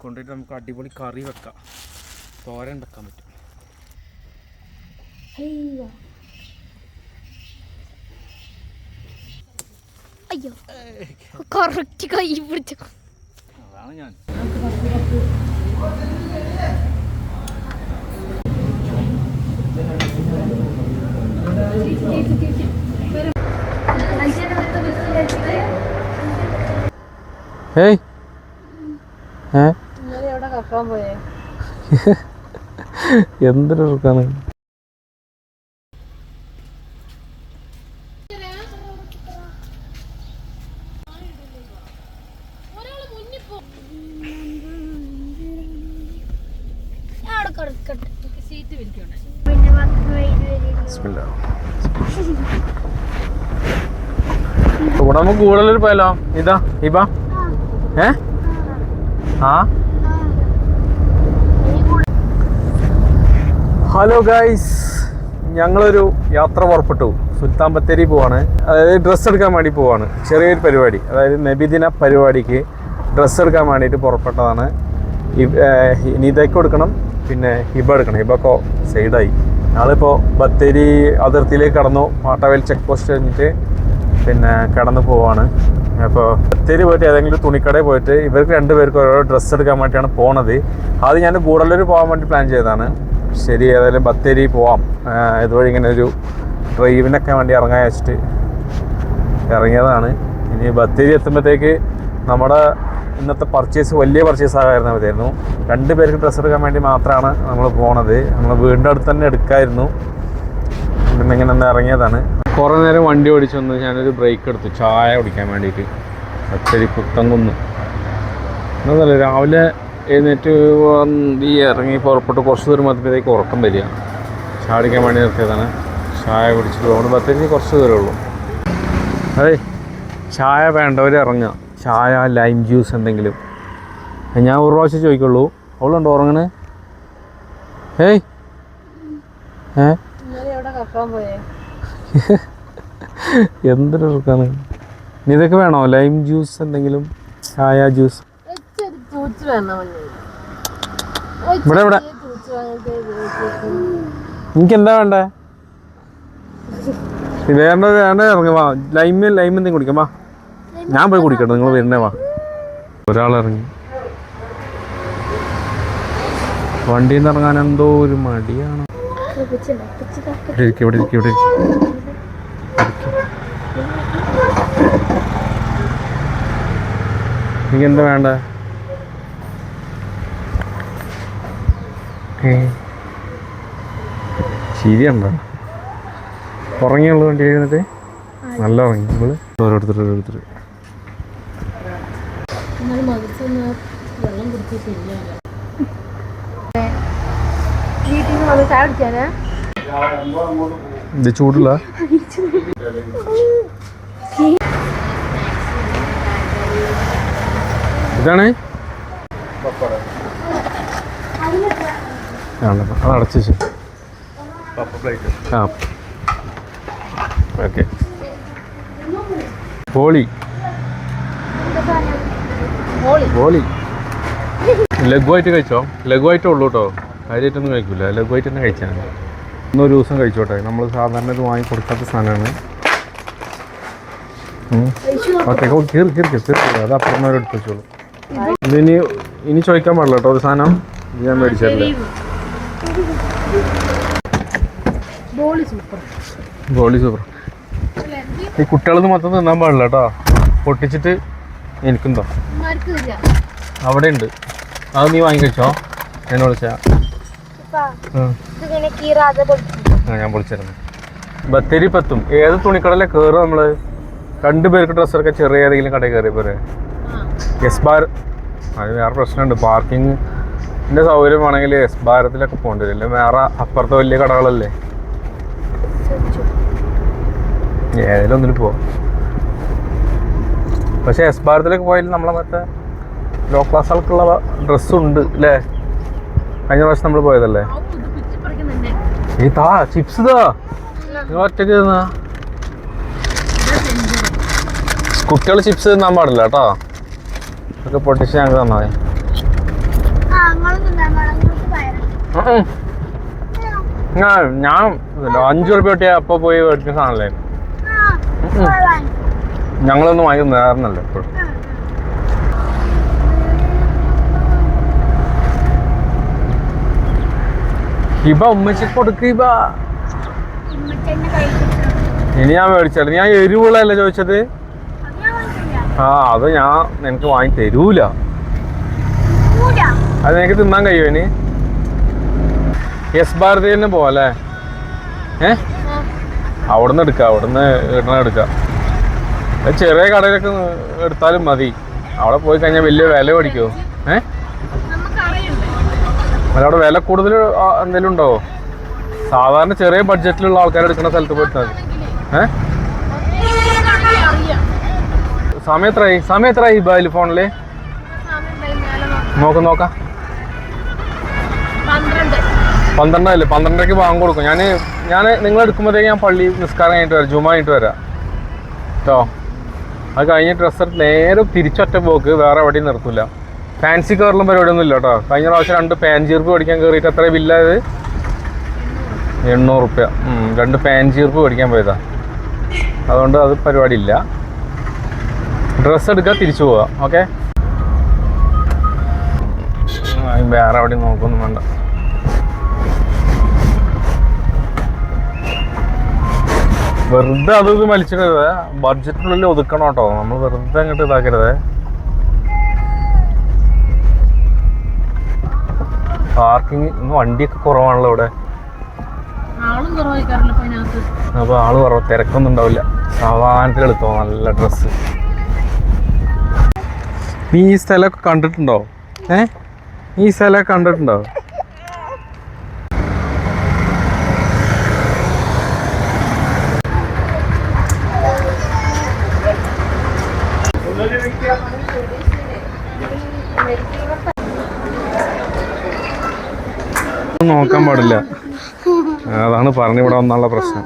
കൊണ്ടുപോയിട്ട് നമുക്ക് അടിപൊളി കറി വെക്കാം. തോരൻ വെക്കാൻ പറ്റും. അയ്യോ. കറക്റ്റ് കൈ പിടിച്ചു. അതാണ് ഞാൻ. ഏയ്. ഏ? എന്തൊരു ഇറക്കാണ് ഇവിടെ നമുക്ക് കൂടുതലൊരു പോയാലോ? ഇതാ ഇബ ഏ? ആ. ഹലോ ഗൈസ് ഞങ്ങളൊരു യാത്ര പുറപ്പെട്ടു. സുൽത്താൻ ബത്തേരി പോവാണ്. അതായത് ഡ്രസ്സ് എടുക്കാൻ വേണ്ടി പോവാണ്. ചെറിയൊരു പരിപാടി. അതായത് നബിദിന പരിപാടിക്ക് ഡ്രസ്സ് എടുക്കാൻ വേണ്ടിയിട്ട് പുറപ്പെട്ടതാണ്. നിതയ്ക്ക് കൊടുക്കണം പിന്നെ ഹിബ എടുക്കണം. ഹിബക്കോ സൈഡായി ഞങ്ങളിപ്പോൾ ബത്തേരി അതിർത്തിയിലേക്ക് കടന്നു. പാട്ടവേൽ ചെക്ക് പോസ്റ്റ് കഴിഞ്ഞിട്ട് പിന്നെ കടന്നു പോവാണ്. അപ്പോൾ ബത്തേരി പോയിട്ട് ഏതെങ്കിലും തുണിക്കടയിൽ പോയിട്ട് ഇവർക്ക് രണ്ടുപേർക്ക് ഓരോ ഡ്രസ്സ് എടുക്കാൻ വേണ്ടിയാണ് പോണത്. അത് ഞാൻ ഗൂഡല്ലൂർ പോകാൻ വേണ്ടി പ്ലാൻ ചെയ്തതാണ്. ശരി ഏതായാലും ബത്തേരി പോവാം. ഇതുവഴി ഇങ്ങനെ ഒരു ഡ്രൈവിനൊക്കെ വേണ്ടി ഇറങ്ങാൻ വെച്ചിട്ട് ഇറങ്ങിയതാണ്. ഇനി ബത്തേരി എത്തുമ്പോഴത്തേക്ക് നമ്മുടെ ഇന്നത്തെ പർച്ചേസ് വലിയ പർച്ചേസ് ആകായിരുന്നു മതിയായിരുന്നു. രണ്ട് പേർക്ക് ഡ്രസ്സ് എടുക്കാൻ വേണ്ടി മാത്രമാണ് നമ്മൾ പോണത്. നമ്മൾ വീടിന്റെ അടുത്ത് തന്നെ എടുക്കായിരുന്നു. ഇങ്ങനെ ഒന്ന് ഇറങ്ങിയതാണ്. കുറേ നേരം വണ്ടി ഓടിച്ചു വന്ന് ഞാനൊരു ബ്രേക്ക് എടുത്തു. ചായ കുടിക്കാൻ വേണ്ടിയിട്ട്. ബത്തേരി പുത്തങ്കുന്ന് എന്നല്ല രാവിലെ എഴുന്നേറ്റ് ഈ ഇറങ്ങി പുറപ്പെട്ട് കുറച്ച് ദൂരം മതിയപ്പോഴത്തേക്ക് ഉറക്കം വരിക. ചാടിക്കാൻ വേണ്ടി നിർത്തിയതാണ്. ചായ കുടിച്ചിട്ട് അതുകൊണ്ട് ബത്തേരി കുറച്ച് ദൂരമേ ഉള്ളൂ. അതെ ചായ വേണ്ടവർ ഇറങ്ങുക. ചായ ലൈം ജ്യൂസ് എന്തെങ്കിലും. ഞാൻ ഒരു പ്രാവശ്യം ചോദിക്കുള്ളൂ. അവളുണ്ടോ ഉറങ്ങണേ? ഏയ്. ഏ? എന്തൊരു ഇറക്കാണ് ഇതൊക്കെ വേണോ? ലൈം ജ്യൂസ് എന്തെങ്കിലും? ചായ ജ്യൂസ് ഇവിടെ ഇവിടെ. എനിക്ക് എന്താ വേണ്ടേ? വേണ്ട വേണ്ട ഇറങ്ങി വാ. ലൈം ലൈം എന്തെങ്കിലും കുടിക്കാം വാ. ഞാൻ പോയി കുടിക്കട്ടെ നിങ്ങൾ വരുന്നേ വാ. ഒരാളിറങ്ങി വണ്ടിയിൽ നിന്ന് ഇറങ്ങാൻ എന്തോ ഒരു മടിയാണ്. ഇവിടെ ഇരിക്കും ഇവിടെ ഇരിക്കും ഇവിടെ ഇരിക്കും. എനിക്ക് എന്താ വേണ്ട? ശരിയുണ്ടോ ഉറങ്ങിയുള്ളൂ വണ്ടി എഴുന്നിട്ട് നല്ല ഉറങ്ങി. നമ്മൾ ഓരോരുത്തർ ഓരോരുത്തർ ഇത് ചൂടില്ല ഇതാണ്? ആണ് അത് അടച്ചു. ആ. ഓക്കെ. ഹോളി ഹോളി ലഘുവായിട്ട് കഴിച്ചോ? ലഘുവായിട്ടേ ഉള്ളൂ കേട്ടോ. കാര്യമായിട്ടൊന്നും കഴിക്കില്ല ലഘുവായിട്ട് തന്നെ കഴിച്ചാൽ മതി. ഇന്നൊരു ദിവസം കഴിച്ചോട്ടെ. നമ്മൾ സാധാരണ ഇത് വാങ്ങി കൊടുക്കാത്ത സാധനമാണ്. ഓക്കെ ഓ കീറി കീറി കീറി അത് അപ്പുറം നേരം എടുത്ത് വെച്ചോളൂ. ഇനി ഇനി ചോദിക്കാൻ പാടില്ല കേട്ടോ. ഒരു സാധനം ഞാൻ മേടിച്ചിട്ടില്ല ബോളി സൂപ്പർ ഗോളി സൂപ്പർ ഈ കുട്ടികളത് മൊത്തം തിന്നാൻ പാടില്ല കേട്ടോ പൊട്ടിച്ചിട്ട് എനിക്കുണ്ടോ? അവിടെ ഉണ്ട് അത് നീ വാങ്ങി കഴിച്ചോ? എന്നെ വിളിച്ചാ. ആ ഞാൻ വിളിച്ചിരുന്നു ബത്തേരി പത്തും. ഏത് തുണിക്കടയിലെ കേറും നമ്മൾ? രണ്ടുപേർക്ക് ഡ്രസ്സൊക്കെ ചെറിയ ഏതെങ്കിലും കടയിൽ കയറി പോരെ? എസ് ബാർ അത് വേറെ പ്രശ്നമുണ്ട്. പാർക്കിങ്ങിന്റെ സൗകര്യം വേണമെങ്കിൽ എസ് ഭാരത്തിലൊക്കെ പോകേണ്ടി വരും. വേറെ അപ്പുറത്തെ വലിയ കടകളല്ലേ? ഏതെങ്കിലും ഒന്നിൽ പോവാം. പക്ഷേ എസ് ഭാരത്തിലേക്ക് പോയാലും നമ്മളെ മറ്റേ ലോ ക്ലാസ് ആൾക്കുള്ള ഡ്രസ്സുണ്ട് അല്ലേ കഴിഞ്ഞ പ്രാവശ്യം നമ്മൾ പോയതല്ലേ? ഈ താ ചിപ്സ് താ നിങ്ങൾ തിന്നാ. കുട്ടികൾ ചിപ്സ് തിന്നാൻ പാടില്ല കേട്ടോ. അതൊക്കെ പൊട്ടിച്ച് ഞങ്ങൾക്ക് തന്നാ മതി ഞങ്ങളൊന്നും ഞങ്ങൾക്ക് വയറുണ്ട് ഉം ഉം. ഞാൻ ഞാൻ അഞ്ചു റുപ്യ കിട്ടിയ അപ്പൊ പോയി മേടിക്കുന്ന സാധനല്ലേ? ഞങ്ങളൊന്നും വാങ്ങി നേർന്നല്ലോ എപ്പോഴും ഇബ ഉമ്മച്ചി കൊടുക്ക് ഇബ. ഇനി ഞാൻ മേടിച്ചത് ഞാൻ എരിവുള്ളതല്ലേ ചോദിച്ചത്. ആ അത് ഞാൻ നിനക്ക് വാങ്ങി തരൂല. അത് നിനക്ക് തിന്നാൻ കഴിയുമോ ഇനി? യെസ് ഭാരതി തന്നെ പോവാല്ലേ? ഏ? അവിടുന്ന് എടുക്കാം അവിടുന്ന് ഇടണ എടുക്കാം. ചെറിയ കടയിലൊക്കെ എടുത്താലും മതി. അവിടെ പോയി കഴിഞ്ഞാൽ വലിയ വില മേടിക്കുമോ ഏ? അല്ല അവിടെ വില കൂടുതൽ എന്തെങ്കിലും ഉണ്ടോ? സാധാരണ ചെറിയ ബഡ്ജറ്റിലുള്ള ആൾക്കാർ എടുക്കുന്ന സ്ഥലത്ത് പോയിട്ടാൽ മതി. ഏ? സമയം എത്രയായി സമയം എത്രയായി മൊബൈൽ ഫോണിൽ നോക്ക് നോക്കാം. പന്ത്രണ്ടല്ലേ? പന്ത്രണ്ടരയ്ക്ക് ബാങ്ക് കൊടുക്കും. ഞാൻ ഞാൻ നിങ്ങൾ എടുക്കുമ്പോഴത്തേക്ക് ഞാൻ പള്ളി നിസ്കാരം കഴിഞ്ഞിട്ട് വരാം. ജുമ കഴിഞ്ഞിട്ട് വരാം. കേട്ടോ അത് കഴിഞ്ഞ ഡ്രസ്സ് നേരെ തിരിച്ചൊറ്റ പോക്ക് വേറെ എവിടെയും നിർത്തില്ല ഫാൻസി കയറലും പരിപാടിയൊന്നും ഇല്ല കേട്ടോ കഴിഞ്ഞ പ്രാവശ്യം രണ്ട് പാൻചീർപ്പ് പഠിക്കാൻ കയറിയിട്ട് എത്ര ബില്ലായത് എണ്ണൂറ് റുപ്യ. രണ്ട് പാൻചീർപ്പ് പഠിക്കാൻ പോയതാ. അതുകൊണ്ട് അത് പരിപാടി ഇല്ല. ഡ്രസ്സ് എടുക്കുക തിരിച്ചു പോവുക ഓക്കെ? വേറെ എവിടെയും നോക്കൊന്നും വേണ്ട. വെറുതെ അത് ഇത് വലിച്ചിടരുത്. ബഡ്ജറ്റിനുള്ളിൽ ഒതുക്കണം കേട്ടോ. നമ്മൾ വെറുതെ അങ്ങോട്ട് ഇതാക്കരുത്. പാർക്കിംഗ് വണ്ടിയൊക്കെ കുറവാണല്ലോ ഇവിടെ. അപ്പൊ ആൾ കുറവ്. തിരക്കൊന്നും ഉണ്ടാവില്ല. സാധാരണത്തിൽ എടുത്തോ. നല്ല ഡ്രസ്സ് നീ ഈ സ്ഥലമൊക്കെ കണ്ടിട്ടുണ്ടോ? ഏ? ഈ സ്ഥലമൊക്കെ കണ്ടിട്ടുണ്ടോ? നോക്കാൻ പാടില്ല. അതാണ് പറഞ്ഞു ഇവിടെ വന്നുള്ള പ്രശ്നം.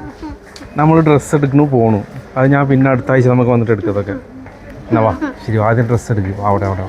നമ്മൾ ഡ്രസ്സ് എടുക്കണു പോണു. അത് ഞാൻ പിന്നെ അടുത്ത ആഴ്ച നമുക്ക് വന്നിട്ട് എടുക്കതൊക്കെ എന്നാ വാ ശരി ആദ്യം ഡ്രസ്സ് എടുക്കും. അവിടെ അവിടെ.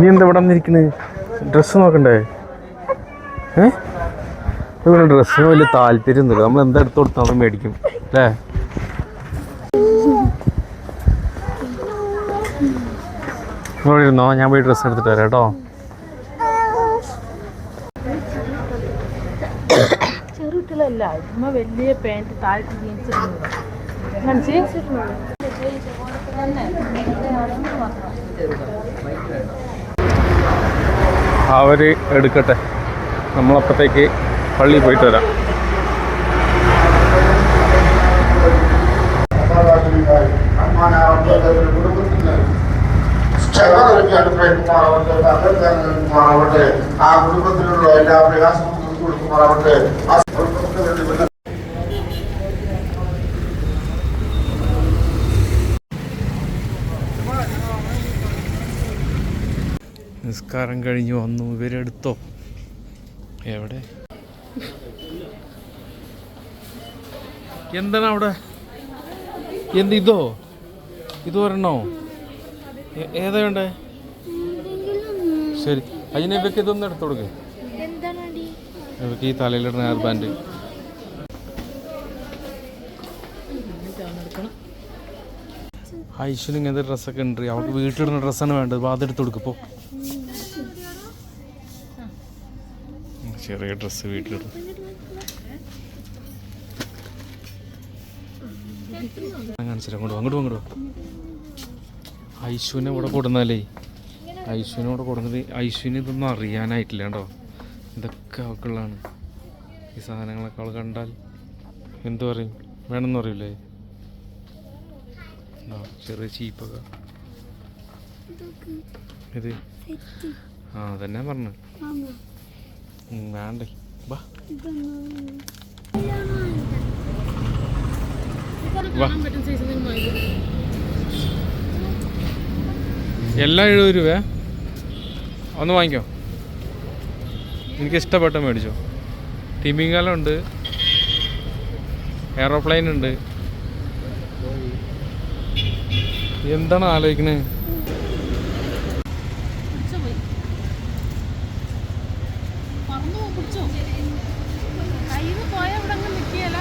നീ എന്താ ഇവിടെ വന്നിരിക്കുന്നത് ഡ്രസ്സ് നോക്കണ്ടേ? ഏ? ഇവിടെ ഡ്രസ്സിന് വലിയ താല്പര്യമൊന്നുമില്ല നമ്മൾ എന്താ എടുത്തു കൊടുത്താലും മേടിക്കും. അല്ലേ? ഇവിടെ ഞാൻ പോയി ഡ്രസ്സ് എടുത്തിട്ട് വരാം കേട്ടോ. ചെറുട്ടിലല്ല അവർ എടുക്കട്ടെ. നമ്മളപ്പോഴത്തേക്ക് പള്ളിയിൽ പോയിട്ട് വരാം. ആ കുടുംബത്തിലുള്ള എല്ലാ പ്രയാസങ്ങളും കൊടുക്കുമാറാവട്ടെ. നിസ്കാരം കഴിഞ്ഞ് വന്നു ഇവരെടുത്തോ? എവിടെ? എന്താണ് അവിടെ? എന്ത് ഇതോ? ഇത് വരണോ ഏതാ വേണ്ടേ? ശരി. അതിന് ഇവയ്ക്ക് ഇതൊന്നും എടുത്തു കൊടുക്ക്. ഈ തലയിലിടുന്ന ഹെയർ ബാൻഡ് ഐശ്വര്യ ഇങ്ങനത്തെ ഡ്രസ്സൊക്കെ ഉണ്ട്. അവൾക്ക് വീട്ടിലിടുന്ന ഡ്രസ്സാണ് വേണ്ടത്. അപ്പോൾ അതെടുത്ത് കൊടുക്കിപ്പോ ചെറിയ ഡ്രസ്സ് വീട്ടിലിടും. അങ്ങോട്ട് അങ്ങോട്ട് അങ്ങോട്ട്. ഐശുവിനെ ഇവിടെ കൊടുന്നാലേ. ഐശുവിനെ ഇവിടെ കൊടുന്നത് ഐശുവിന് ഇതൊന്നും അറിയാനായിട്ടില്ല കേട്ടോ. ഇതൊക്കെ അവൾക്കുള്ളതാണ്. ഈ സാധനങ്ങളൊക്കെ അവൾ കണ്ടാൽ എന്തു പറയും? വേണമെന്ന് പറയില്ലേ ആ, ചെറിയ ചീപ്പൊക്കെ. ഇത്? ആ അതന്നെ പറഞ്ഞു വേണ്ടേ. വാ. എല്ലാം എഴുപത് രൂപ ഒന്ന് വാങ്ങിക്കോ. എനിക്ക് ഇഷ്ടപ്പെട്ട മേടിച്ചോ. തിമിംഗലം ഉണ്ട് എയറോപ്ലെയിൻ ഉണ്ട്. എന്താണ് ആലോചിക്കണേ പിടിച്ചോ പോയി പറന്നു പോ, പിടിച്ചോ കയ്യിൽ പോയ ഇവിടെ അങ്ങ് നിൽക്കുകയല്ല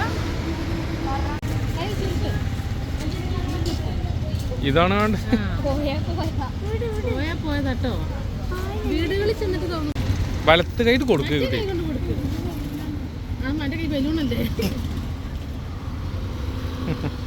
കൈ ചുരുക്ക്. ഇതാണ് തോന്നുന്നു. വലത്ത് കൈ കൊടുക്കുക കുട്ടി. കൊണ്ട് ആ മറ്റേ കൈ ബലൂണല്ലേ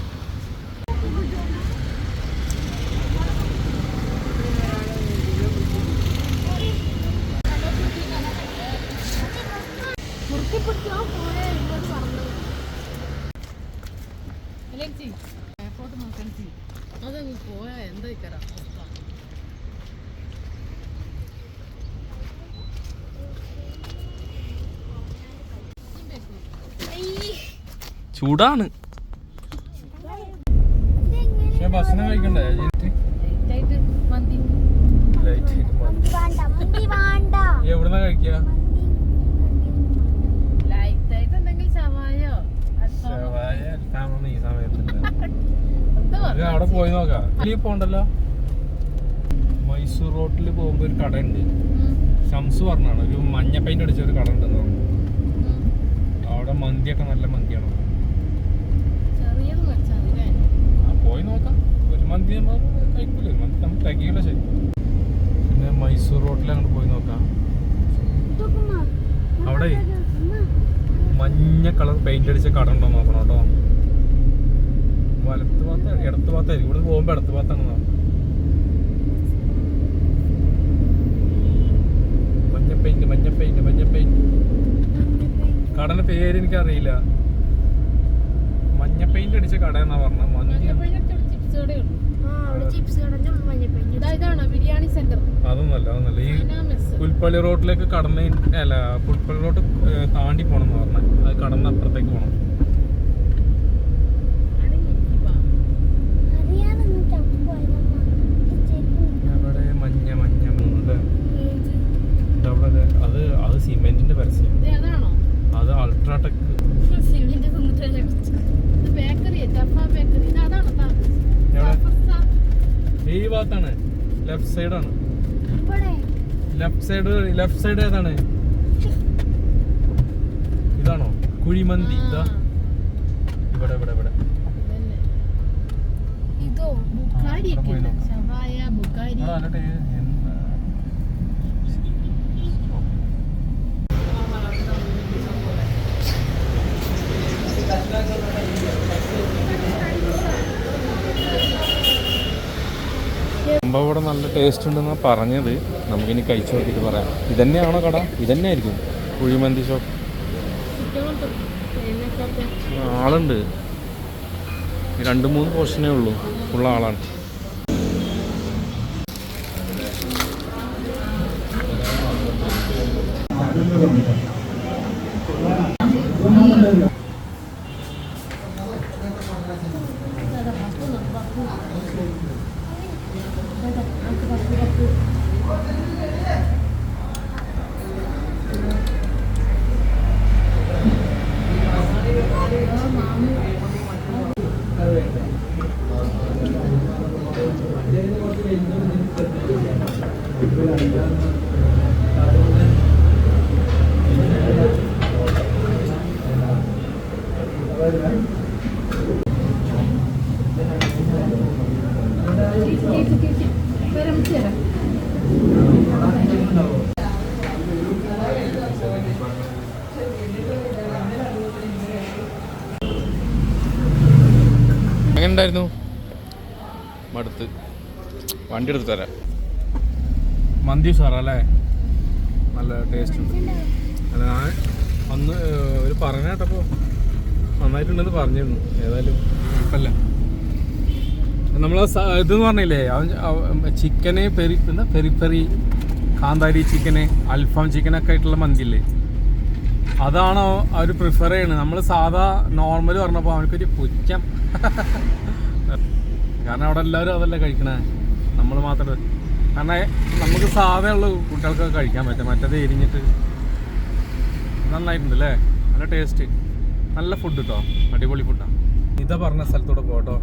എയർപോർട്ട് നോക്കാൻ അതങ്ങ് പോയാ എന്താ ഇക്കറ അവസ്ഥ ചൂടാണ്. ഭക്ഷണം കഴിക്കണ്ടേ എവിടുന്ന കഴിക്കുക അവിടെ പോയി നോക്കാം. ഈ പോണ്ടല്ലോ? മൈസൂർ റോട്ടിൽ പോകുമ്പോ ഒരു കട ഉണ്ട് ഷംസ് പറഞ്ഞാണ്. ഒരു മഞ്ഞ പെയിന്റ് അടിച്ച ഒരു കട ഉണ്ടെന്ന് പറഞ്ഞു. അവിടെ മന്തിയൊക്കെ നല്ല മന്തിയാണ് ചെറിയത് വെച്ചാൽ മതി ആ പോയി നോക്കാം ഒരു മന്തി നമ്മൾ കഴിക്കൂല? ഒരു മന്തി നമ്മൾ തികയില്ല ശരി. പിന്നെ മൈസൂർ റോട്ടിൽ അങ്ങോട്ട് പോയി നോക്കാം. അവിടെ മഞ്ഞ കളർ പെയിന്റ് അടിച്ച കട ഉണ്ടോ നോക്കണം കേട്ടോ. വലത്ത് ഭാഗത്ത് ഇടത്ത് ഭാഗത്തായിരിക്കും ഇവിടെ പോകുമ്പോ ഇടത്ത് ഭാഗത്താണ് നോക്കണം മഞ്ഞ പെയിന്റ് മഞ്ഞ പെയിന്റ് മഞ്ഞ പെയിന്റ് കടന്റെ പേര് എനിക്കറിയില്ല. മഞ്ഞ പെയിന്റ് അടിച്ച കട എന്നാ പറഞ്ഞ മന്തി ചിപ്സ് കടയേ ഉള്ളൂ ചിപ്സ് കടഞ്ഞ മഞ്ഞപ്പഞ്ഞു ഇതാ ഇതാണോ? ബിരിയാണി സെന്റർ അതൊന്നല്ല അതൊന്നല്ല ഈ പുൽപ്പള്ളി റോഡിലേക്ക് കടന്ന് അല്ല പുൽപ്പള്ളി റോഡ് താണ്ടി പോണം എന്ന് പറഞ്ഞ. അത് കടന്ന് അപ്പുറത്തേക്ക് പോണം. അത് അത് സിമെന്റിന്റെ പരസ്യം. അത് അൾട്രാടെക് സിമെന്റ് തിന്നിട്ടല്ലേ ഇത് ബേക്കറി ജഫ ബേക്കറി ഇത് അതാണോ താ എവിടെ ഈ ഭാഗത്താണ്. ലെഫ്റ്റ് സൈഡാണ് ലെഫ്റ്റ് സൈഡ് ലെഫ്റ്റ് സൈഡ് ഏതാണ്? ഇതാണോ? കുഴിമന്തി. ഇതാ. ഇവിടെ ഇവിടെ ഇവിടെ. ഇതോ? ബുക്കാരി അവിടെ ഒക്കെ പോയി ഉണ്ട്. നോക്കാം. ഷവായ ബുക്കാരി ഇവിടെ നല്ല ടേ- എന്താ? സംഭവം ഇവിടെ നല്ല ടേസ്റ്റ് ഉണ്ടെന്നാണ് പറഞ്ഞത്. നമുക്കിനി കഴിച്ചു നോക്കിയിട്ട് പറയാം. ഇതന്നെയാണോ കട? ഇതന്നെ ആയിരിക്കും കുഴിമന്തി ഷോപ്പ് ആളുണ്ട്. രണ്ട് മൂന്ന് പോർഷനേ ഉള്ളൂ. ഫുൾ ആളാണ്. എങ്ങനെ ഉണ്ടായിരുന്നു മടുത്ത്. വണ്ടി എടുത്ത് തരാം. മന്തി സാറല്ലേ നല്ല ടേസ്റ്റ് ഉണ്ട്. അല്ല ഞാൻ അന്ന് ഒരു പറഞ്ഞ കേട്ടപ്പോൾ നന്നായിട്ടുണ്ടെന്ന് പറഞ്ഞിരുന്നു. ഏതായാലും കുഴപ്പമില്ല. നമ്മൾ ഇതെന്ന് പറഞ്ഞില്ലേ ചിക്കന് പെരി എന്താ പെരി പെരി കാന്താരി ചിക്കന് അൽഫാം ചിക്കനൊക്കെ ആയിട്ടുള്ള മന്തിയില്ലേ? അതാണോ അവർ പ്രിഫർ ചെയ്യണത് നമ്മൾ സാധാ നോർമൽ പറഞ്ഞപ്പോൾ അവനക്കൊരു പുച്ഛം. കാരണം അവിടെ എല്ലാവരും അതല്ലേ കഴിക്കണേ. നമ്മൾ മാത്രമേ കാരണം നമുക്ക് സാധാ ഉള്ള കുട്ടികൾക്കൊക്കെ കഴിക്കാൻ പറ്റും മറ്റേത് എരിഞ്ഞിട്ട്. നന്നായിട്ടുണ്ട് അല്ലേ? നല്ല ടേസ്റ്റ് നല്ല ഫുഡ് കേട്ടോ അടിപൊളി ഫുഡാണ് ഇത പറഞ്ഞ സ്ഥലത്തൂടെ പോട്ടോ.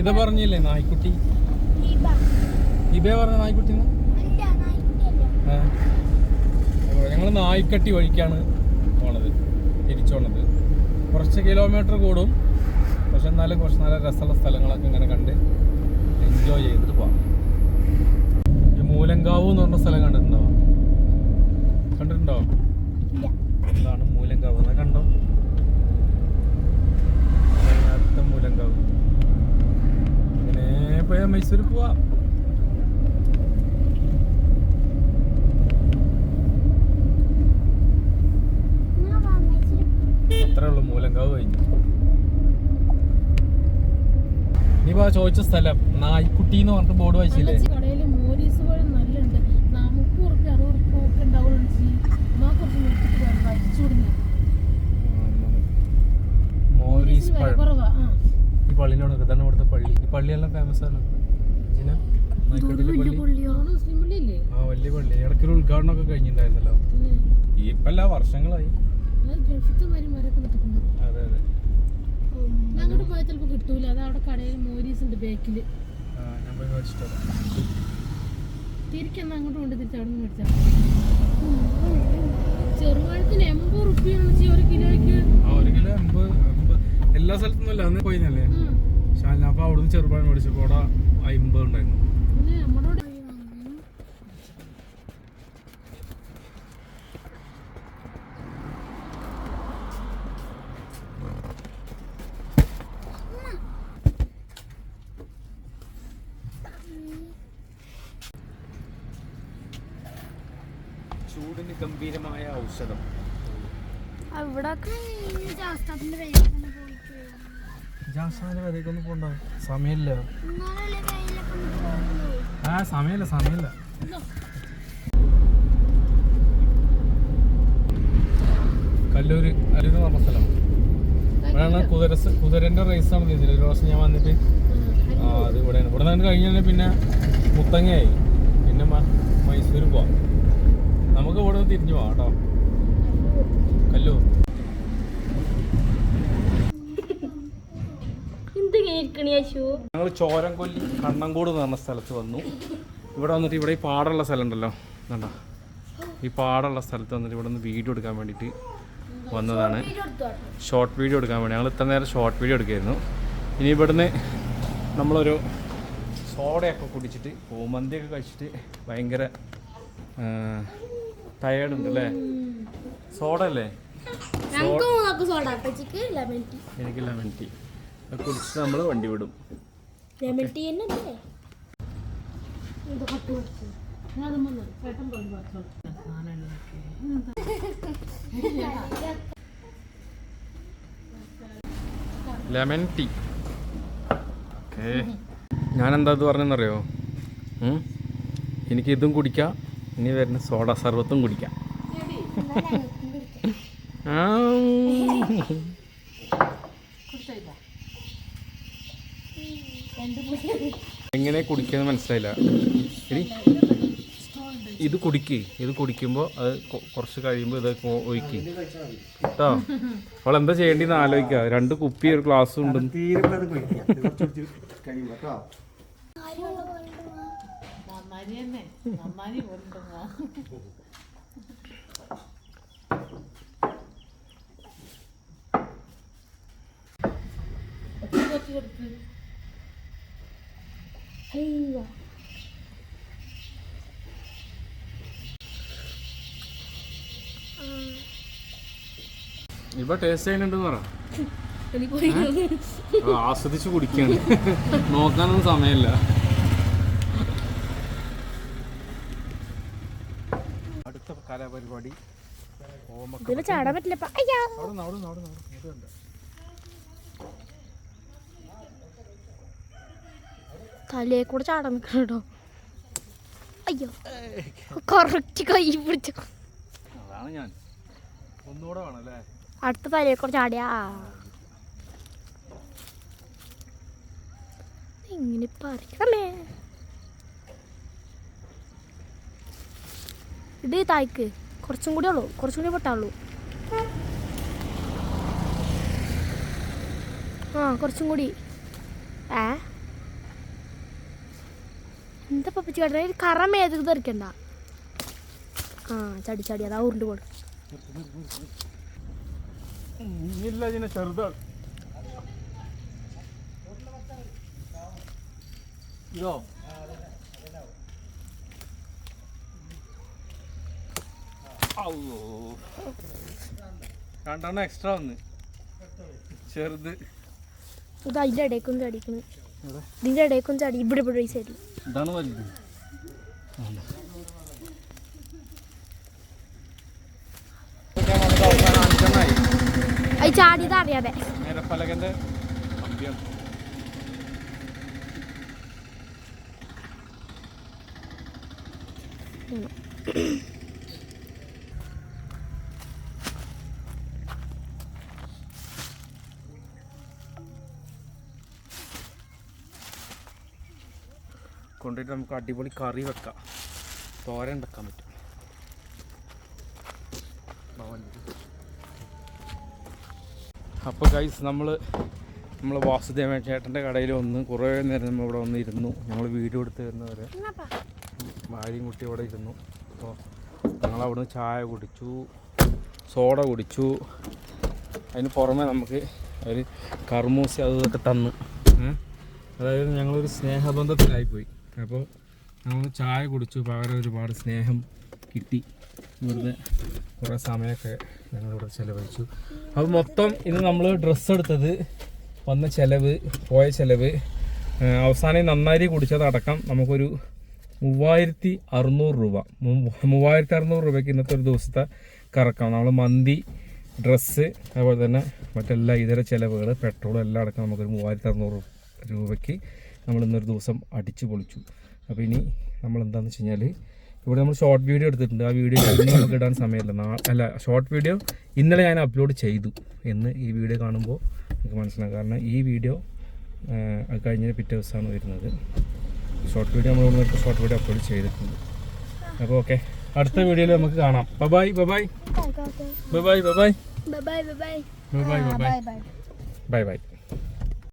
ഇത പറഞ്ഞില്ലേ നായ്ക്കുട്ടി? ഇതേ പറഞ്ഞ നായ്ക്കുട്ടി ഞങ്ങൾ നായ്ക്കട്ടി വഴിക്കാണ് പോണത് തിരിച്ചോണത്. കുറച്ച് കിലോമീറ്റർ കൂടും. പക്ഷെ എന്നാലും കുറച്ച് നല്ല രസമുള്ള സ്ഥലങ്ങളൊക്കെ ഇങ്ങനെ കണ്ട് എൻജോയ് ചെയ്തിട്ട് പോവാം. ഈ മൂലങ്കാവ് എന്ന് പറഞ്ഞ സ്ഥലം കണ്ടിട്ടുണ്ടോ? കണ്ടിട്ടുണ്ടോ? ഇതാണ് മൂലങ്കാവ്. എന്നാ കണ്ടോ? മൂലങ്കാവ്. ഇങ്ങനെ പോയാൽ മൈസൂർ പോവാം അത്രേ ഉള്ളൂ മൂലങ്കാവ് കഴിഞ്ഞു ആ ചോദിച്ച സ്ഥലം നായ്ക്കുട്ടി എന്ന് പറഞ്ഞിട്ട് ബോർഡ് വായിച്ചില്ലേ? മോരീസ് പഴം. ഈ ഇവിടുത്തെ പള്ളി. ഈ പള്ളിയെല്ലാം ഫേമസ് ആണ്. ആ വലിയ പള്ളി. ഇടയ്ക്കൊരു കഴിഞ്ഞിട്ടുണ്ടായിരുന്നല്ലോ. ഈ ഇപ്പല്ല വർഷങ്ങളായി. അത് അതെ. അങ്ങോട്ട് പോയാൽ ചിലപ്പോൾ കിട്ടൂല. അത് അവിടെ കടയിൽ മോരീസ് ഉണ്ട് ബേക്കിൽ തിരിക്കുന്ന അങ്ങോട്ട് കൊണ്ട് തിരിച്ച് അവിടെ നിന്ന് മേടിച്ചാൽ ചെറുപഴത്തിന് എൺപത് റുപ്യാണ് ഒരു കിലോയ്ക്ക്. ഒരു കിലോ അമ്പത് എല്ലാ സ്ഥലത്തൊന്നും അല്ല അന്ന് പോയിന്നല്ലേ. പക്ഷെ അപ്പോൾ അവിടുന്ന് ചെറുപഴം മേടിച്ചപ്പോ അവിടെ അമ്പത് ഉണ്ടായിരുന്നു പിന്നെ നമ്മുടെ അവിടെ ചൂടിന് ഗംഭീരമായ ഔഷധം? അവിടെ വരേക്കൊന്നും പോണ്ട? സമയമില്ല. ആ സമയമില്ല സമയമില്ല. കല്ലൂര് അരുന്ന് പറഞ്ഞ സ്ഥലം. കുതിര കുതിരന്റെ റേസ് ആണ് ഇതിൽ ഒരു പ്രാവശ്യം ഞാൻ വന്നിട്ട് ആ അത് ഇവിടെയാണ്. ഇവിടെ നിന്ന് കഴിഞ്ഞാൽ പിന്നെ മുത്തങ്ങയായി. പിന്നെ മൈസൂർ പോവാം. നമുക്ക് ഇവിടെ നിന്ന് തിരിഞ്ഞു പോവാം കേട്ടോ. കല്ലൂർ ഞങ്ങൾ ചോരംകൊല്ലി കണ്ണങ്കോട് എന്ന് പറഞ്ഞ സ്ഥലത്ത് വന്നു. ഇവിടെ വന്നിട്ട് ഇവിടെ ഈ പാടുള്ള സ്ഥലം ഉണ്ടല്ലോ കണ്ടോ? ഈ പാടുള്ള സ്ഥലത്ത് വന്നിട്ട് ഇവിടെ നിന്ന് വീഡിയോ എടുക്കാൻ വേണ്ടിട്ട് വന്നതാണ്. ഷോർട്ട് വീഡിയോ എടുക്കാൻ വേണ്ടി. ഞങ്ങൾ ഇത്ര നേരം ഷോർട്ട് വീഡിയോ എടുക്കായിരുന്നു. ഇനി ഇവിടുന്ന് നമ്മളൊരു സോഡയൊക്കെ കുടിച്ചിട്ട് പൂമന്തിയൊക്കെ കഴിച്ചിട്ട് ഭയങ്കര ടയേർഡ് ഉണ്ട് അല്ലേ സോഡ. അല്ലേ എനിക്ക് ലെമൺ ടീ. കുടിച്ച് നമ്മൾ നമ്മൾ വണ്ടി വിടും. ലെമൺ ടീ തന്നെ ലെമൺ ടീ. ഓക്കേ. ഞാനെന്താ ഇത് പറഞ്ഞെന്നറിയോ ഉം? എനിക്ക് ഇതും കുടിക്കാം. ഇനി വരുന്ന സോഡ സർവത്തും കുടിക്കാം. എങ്ങനെ കുടിക്കുന്നത് മനസ്സിലായില്ല. ശരി ഇത് കുടിക്ക്. ഇത് കുടിക്കുമ്പോൾ അത് കുറച്ച് കഴിയുമ്പോൾ ഇത് ഒഴിക്കും. കേട്ടോ അവൾ എന്താ ചെയ്യേണ്ടിന്ന് ആലോചിക്കുക രണ്ട് കുപ്പി ഒരു ഗ്ലാസ് ഉണ്ട് നന്നാരി തന്നെ നന്നായി പോയിട്ടുണ്ടോ കുറച്ച് കൊടുക്ക് അയ്യോ ഇപ്പൊ ടേസ്റ്റ് ചെയ്യുന്നുണ്ടെന്ന് പറ എനിക്ക് ആ, ആസ്വദിച്ച് കുടിക്കാണ്. നോക്കാനൊന്നും സമയമില്ല അടുത്ത കലാപരിപാടി ഓമക്ക ഇതിൽ ചാടാൻ പറ്റില്ല അയ്യോ അവിടെ നിന്ന് അവിടെ നിന്ന് അവിടെ നിന്ന് ഇത് കണ്ടോ? തലയെ കൂടെ ചാടാൻ നിൽക്കണോ അയ്യോ. കറക്റ്റ് കൈ പിടിച്ചു. അതാണ് ഞാൻ. ഒന്നുകൂടെ അടുത്ത തലയെ കൂടെ ചാടിയാ. ഇങ്ങനെ പറിക്കണമേ. ഇത് തായ്ക്ക്. കുറച്ചും കൂടി ഉള്ളൂ. കുറച്ചും കൂടി പൊട്ടാള്ളൂ ആ കുറച്ചും കൂടി. ഏ? എന്താ പപ്പച്ചി കേട്ടോ ഒരു കറ തെറിക്കണ്ട. ആ ചടി ചടി. അതാ ഉരുണ്ട് പോണ്. ചെറുതാണ്. ഇതോ? രണ്ടെണ്ണം എക്സ്ട്രാ വന്ന്. ചെറുത്. ഇത് അതിന്റെ ഇടയ്ക്കും ചടിക്കുന്നു ഇതിന്റെ ഇതിന്റെ ഇടയ്ക്കും ചടി ഇവിടെ ഇവിടെ ഈ സൈഡിൽ ഇതാണ് വലുത്. അത് ചാടിയത് അറിയാതെ. നേരപ്പലകന്റെ കൊണ്ടുപോയിട്ട് നമുക്ക് അടിപൊളി കറി വെക്കാം. തോരൻ വെക്കാൻ പറ്റും. അപ്പോൾ ഗൈസ് നമ്മൾ നമ്മൾ വാസുദേവൻ ചേട്ടന്റെ കടയിൽ വന്ന് കുറേ നേരം നമ്മൾ ഇവിടെ വന്ന് ഇരുന്നു ഞങ്ങൾ വീഡിയോ എടുത്ത് തരുന്നവരെ ഭാര്യയും കുട്ടി ഇവിടെ ഇരുന്നു. അപ്പോൾ ഞങ്ങൾ അവിടുന്ന് ചായ കുടിച്ചു സോഡ കുടിച്ചു. അതിന് പുറമെ നമുക്ക് ഒരു കർമൂസി അത് ഇതൊക്കെ തന്നു? അതായത് ഞങ്ങളൊരു സ്നേഹബന്ധത്തിലായിപ്പോയി. അപ്പോൾ നമ്മൾ ചായ കുടിച്ചു പകരം ഒരുപാട് സ്നേഹം കിട്ടി. വെറുതെ കുറേ സമയമൊക്കെ ഞങ്ങളിവിടെ ചിലവഴിച്ചു. അപ്പോൾ മൊത്തം ഇന്ന് നമ്മൾ ഡ്രസ്സ് എടുത്തത് വന്ന ചിലവ് പോയ ചിലവ് അവസാനം നന്നായി കുടിച്ചതടക്കം നമുക്കൊരു മൂവായിരത്തി അറുന്നൂറ് രൂപ. മൂവായിരത്തി അറുന്നൂറ് രൂപയ്ക്ക് ഇന്നത്തെ ഒരു ദിവസത്തെ കറക്കാം നമ്മൾ മന്തി ഡ്രസ്സ് അതുപോലെ തന്നെ മറ്റെല്ലാ ഇതര ചിലവുകൾ പെട്രോൾ എല്ലാം അടക്കം നമുക്കൊരു മൂവായിരത്തി അറുന്നൂറ് രൂപയ്ക്ക് നമ്മൾ ഇന്നൊരു ദിവസം അടിച്ചു പൊളിച്ചു. അപ്പോൾ ഇനി നമ്മൾ എന്താണെന്ന് വെച്ച് കഴിഞ്ഞാൽ ഇവിടെ നമ്മൾ ഷോർട്ട് വീഡിയോ എടുത്തിട്ടുണ്ട്. ആ വീഡിയോ ഇന്ന് നമുക്ക് ഇടാൻ സമയമില്ല. അല്ല ഷോർട്ട് വീഡിയോ ഇന്നലെ ഞാൻ അപ്ലോഡ് ചെയ്തു. എന്ന് ഈ വീഡിയോ കാണുമ്പോൾ നമുക്ക് മനസ്സിലാകും കാരണം ഈ വീഡിയോ അത് കഴിഞ്ഞ പിറ്റേ ദിവസമാണ് വരുന്നത്. ഷോർട്ട് വീഡിയോ നമ്മൾ ഇവിടെ ഷോർട്ട് വീഡിയോ അപ്ലോഡ് ചെയ്തിട്ടുണ്ട്. അപ്പോൾ ഓക്കെ അടുത്ത വീഡിയോയിൽ നമുക്ക് കാണാം. ബബായ് ബബായ് ബബായ് ബബായ് ബബായ് ബബായ് ബബായ് ബബായ് ബൈ ബൈ